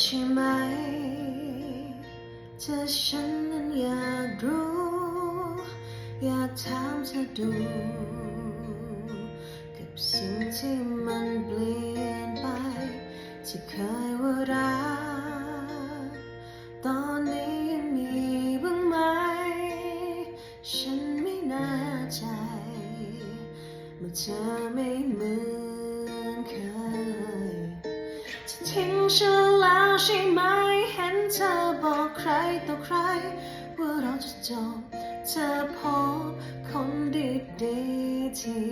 ใช่ไหมเธอฉันนั้นอยากรู้ อยากถามเธอดู กับสิ่งที่มันเปลี่ยนไป ที่เคยว่ารัก ตอนนี้ยังมีบ้างไหม ฉันไม่น่าใจ เมื่อเธอไม่เหมือน ทิ้งฉันแล้วใช่ไหมเห็นเธอบอกใครต่อใคร ว่าเราจะจบเธอพบคนดีๆที่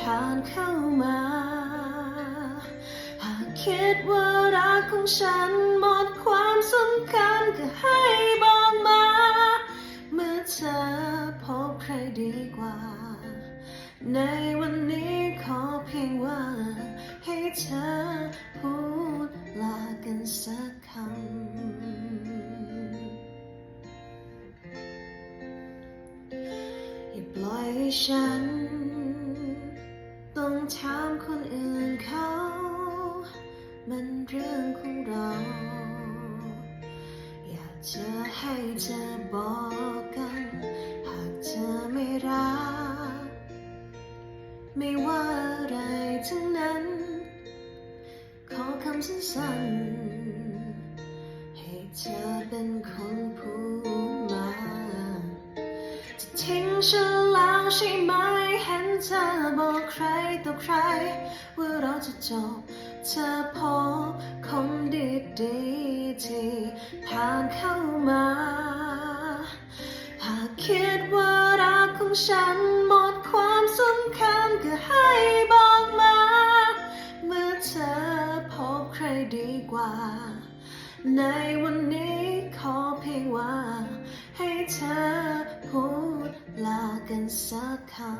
ผ่านเข้ามา หากคิดว่ารักของฉันหมดความสำคัญก็ให้บอกมา เมื่อเธอพบใครดีกว่า ในวันนี้ขอเพียงว่าให้เธอพูด ปล่อยให้ฉัน ต้องถามคนอื่นเขา มันเรื่องของเรา อยากจะให้เธอบอกกัน หากเธอไม่รัก ไม่ว่าอะไรทั้งนั้น ขอคำสั้นๆให้เธอเป็นคน ฉันแล้วใช่ไหมเห็นเธอบอกใครต่อใคร ว่าเราจะจบเธอพบคนดีๆที่ผ่านเข้ามา หากคิดว่ารักของฉันหมดความสำคัญก็ให้บอกมา เมื่อเธอพบใครดีกว่า ในวันนี้ขอเพียงว่า ให้เธอพูด ลา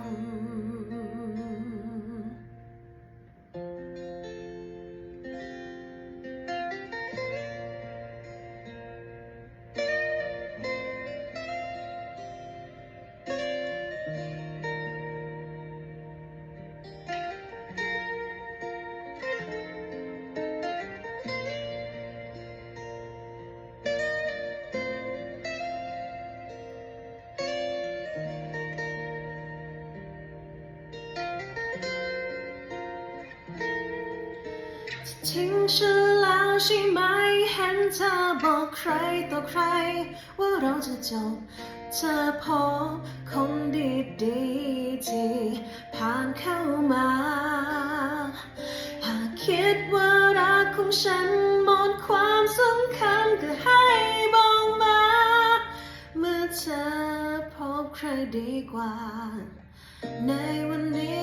ทิ้งฉันแล้วใช่ไหมเห็นเธอบอกใครต่อใคร ว่าเราจะจบเธอพบคนดีๆที่ผ่านเข้ามา หากคิดว่ารักของฉันหมดความสำคัญก็ให้บอกมา เมื่อเธอพบใครดีกว่า ในวันนี้